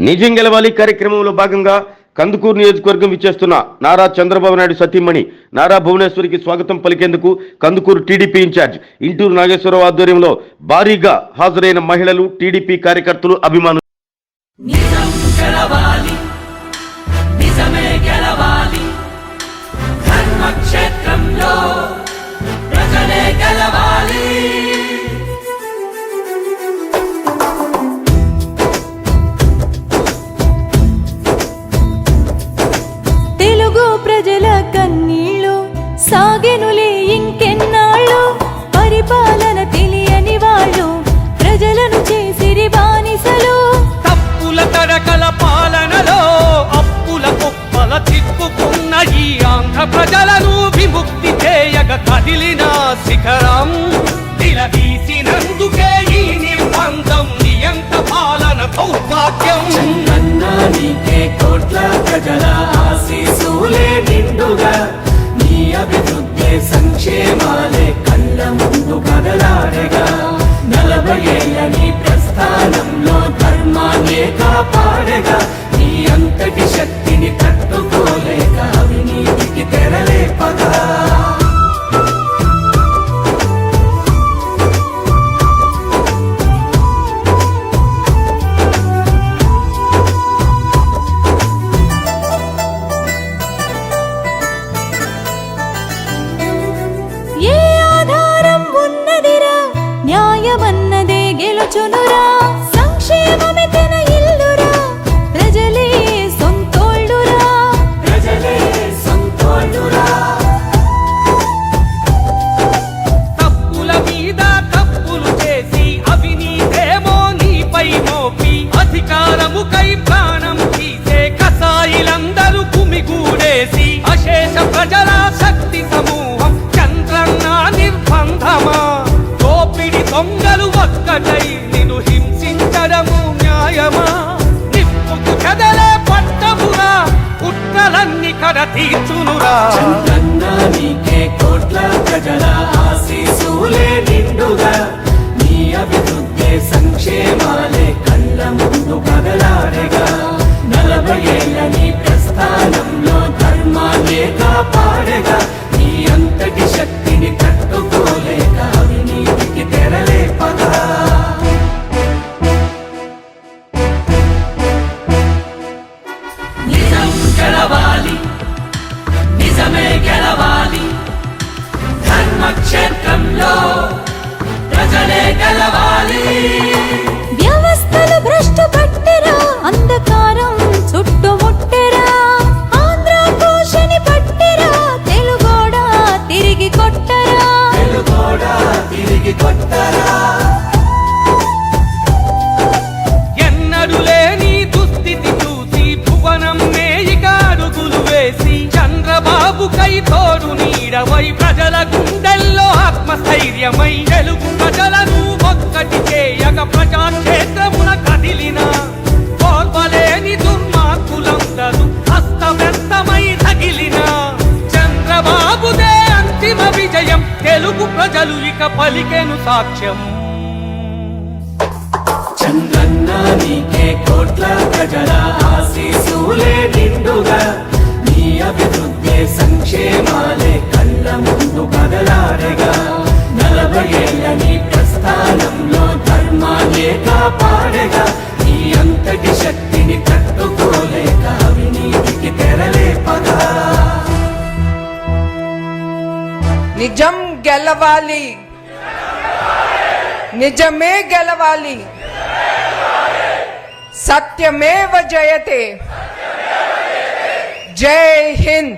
నిజం గెలవాలి కార్యక్రమంలో భాగంగా కందుకూరు నియోజకవర్గం ఇచ్చేస్తున్న నారా చంద్రబాబు నాయుడు సతీమణి నారా భువనేశ్వరికి స్వాగతం పలికేందుకు కందుకూరు టీడీపీ ఇన్ఛార్జ్ ఇంటూరు నాగేశ్వరరావు ఆధ్వర్యంలో భారీగా హాజరైన మహిళలు టీడీపీ కార్యకర్తలు అభిమానులు. నిజమే చేయగ కదిలిన శిఖరం. నిలదీసినందుకే ఈ నిర్బంధం నియంత పాలన దౌర్భాగ్యం. నీకే కోట్ల ప్రజల ఆశీసులే నిండుగా నీ అభివృద్ధి సంక్షేమాలే కళ్ళ ముందు కదలాడగా. నలభై ఏళ్ళ నీ ప్రస్థానంలో ధర్మాన్నే కాపాడగా నీ అంతటి శక్తి దేశ ప్రజల శక్తి సమూహం చంద్రన్న నిర్బంధమా? దోపిడి దొంగలు ఒక్కటై నిన్ను హింసించడము న్యాయమా? నిప్పుకు కదలే పట్టమురా కుట్రలన్నీ కడ తీర్చునురా. చంద్రన్న నీకే కోట్ల ప్రజల ఆశీసులే నిండుగా. కాపాడగా నీ అంతటి శక్తిని తట్టుకోలేక అవినీతికి తెరలేపగా. నిజం గెలవాలి నిజమే గెలవాలి. ధర్మక్షేత్రంలో ప్రజలే గెలవాలి. తెలుగు ప్రజలు ఇక పలికెను సాక్ష్యం చంద్రన్న నీకే కోట్ల ప్రజల ఆశీసులే నిండుగా నీ అభివృద్ధి సంక్షేమాలే కళ్ళ ముందు కదలాడగా. నలభై ఏళ్ళ నీ ప్రస్థానంలో ధర్మాన్నే కాపాడగా నీ అంతటి శక్తిని తట్టుకోలేక అవినీతికి తెరలేపగా. నిజం గెలవాలి. నిజమే గెలవాలి. సత్యమేవ జయతే. జై హింద్.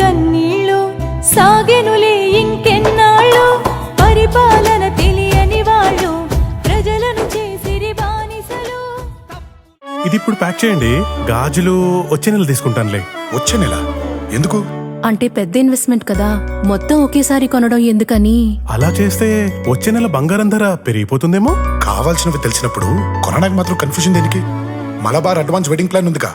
కన్నీళ్ళు సాగెనులే ఇంకెన్నాళ్ళు? పరిపాలన తెలియని వాళ్ళు ప్రజలను చేసిరి బానిసలు. ఇది ఇప్పుడు ప్యాక్ చేయండి. గాజులు వచ్చే నెల తీసుకుంటానులే. వచ్చే నెల? ఎందుకు? అంటే పెద్ద ఇన్వెస్ట్మెంట్ కదా. మొత్తం ఒకేసారి కొనడం ఎందుకని? అలా చేస్తే వచ్చే నెల బంగారం ధర పెరిగిపోతుందేమో? కావాల్సినవి తెలిసినప్పుడు కొనడానికి మాత్రం కన్ఫ్యూజన్ దేనికి? మలబార్ అడ్వాన్స్ వెడ్డింగ్ ప్లాన్ ఉందిగా.